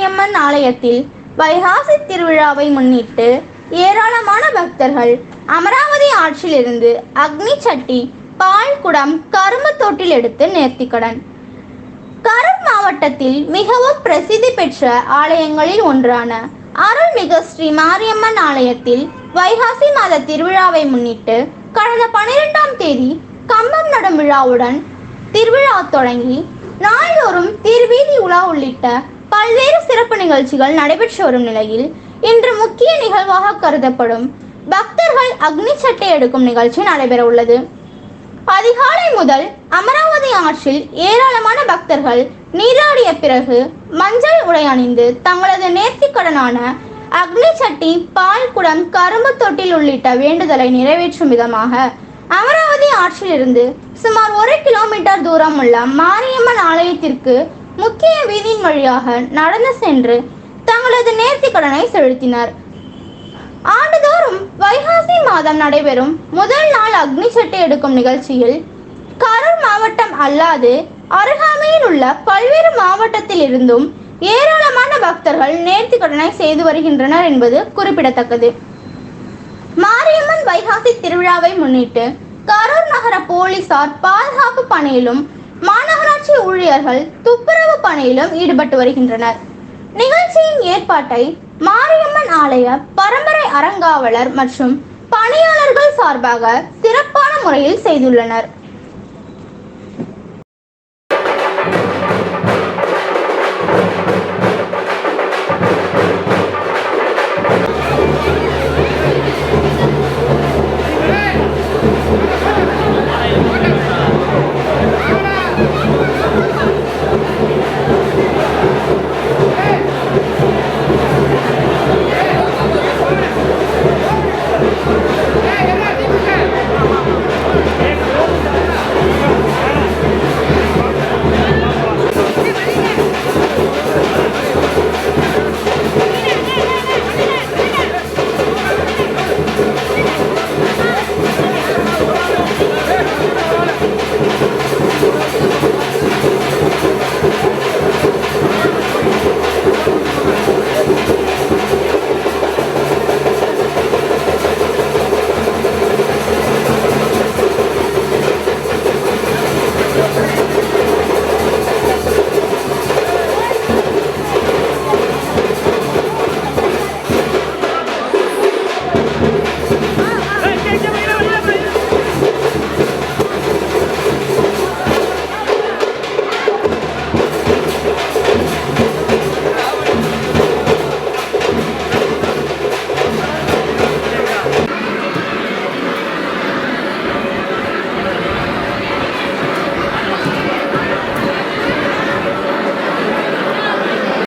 மாரியம்மன் ஆலயத்தில் வைகாசி திருவிழாவை முன்னிட்டு ஏராளமான பக்தர்கள் அமராவதி ஆற்றிலிருந்து அக்னி சட்டி பால் குடம் கரும்பு தொட்டில் எடுத்து நேர்த்திக்கடன். கரூர் மாவட்டத்தில் மிகவும் பிரசித்தி பெற்ற ஆலயங்களில் ஒன்றான அருள்மிகு ஸ்ரீ மாரியம்மன் ஆலயத்தில் வைகாசி மாத திருவிழாவை முன்னிட்டு கடந்த பனிரெண்டாம் தேதி கம்பம் நடும் விழாவுடன் திருவிழா தொடங்கி நாள்தோறும் திருவீதி உலா உள்ளிட்ட பல்வேறு சிறப்பு நிகழ்ச்சிகள் நடைபெற்று வரும் நிலையில் இன்று முக்கிய நிகழ்வாக கருதப்படும் பக்தர்கள் அக்னி சட்டை எடுக்கும் நிகழ்ச்சி நடைபெற உள்ளது. அதிகாலை முதல் அமராவதி ஆற்றில் ஏராளமான பக்தர்கள் நீராடிய பிறகு மஞ்சள் உடை அணிந்து தங்களது நேர்த்திக்கடனான அக்னி சட்டி பால் குடம் கரும்பு தொட்டில் உள்ளிட்ட வேண்டுதலை நிறைவேற்றும் விதமாக அமராவதி ஆற்றிலிருந்து சுமார் ஒரு கிலோமீட்டர் தூரம் உள்ள மாரியம்மன் ஆலயத்திற்கு முக்கிய வீதியின் வழியாக நடந்து சென்று தங்களது நேர்த்திக்கடனை செலுத்தினர். ஆண்டுதோறும் வைகாசி மாதம் நடைபெறும் முதல் நாள் அக்னி சட்டை எடுக்கும் நிகழ்ச்சியில் கரூர் மாவட்டம் அல்லாது அருகாமையில் உள்ள பல்வேறு மாவட்டத்தில் இருந்தும் ஏராளமான பக்தர்கள் நேர்த்திக்கடனை செய்து வருகின்றனர் என்பது குறிப்பிடத்தக்கது. மாரியம்மன் வைகாசி திருவிழாவை முன்னிட்டு கரூர் நகர போலீசார் பாதுகாப்பு பணியிலும் மாநகராட்சி ஊழியர்கள் துப்புரவு பணியிலும் ஈடுபட்டு வருகின்றனர். நிகழ்ச்சியின் ஏற்பாட்டை மாரியம்மன் ஆலய பரம்பரை அறங்காவலர் மற்றும் பணியாளர்கள் சார்பாக சிறப்பான முறையில் செய்துள்ளனர்.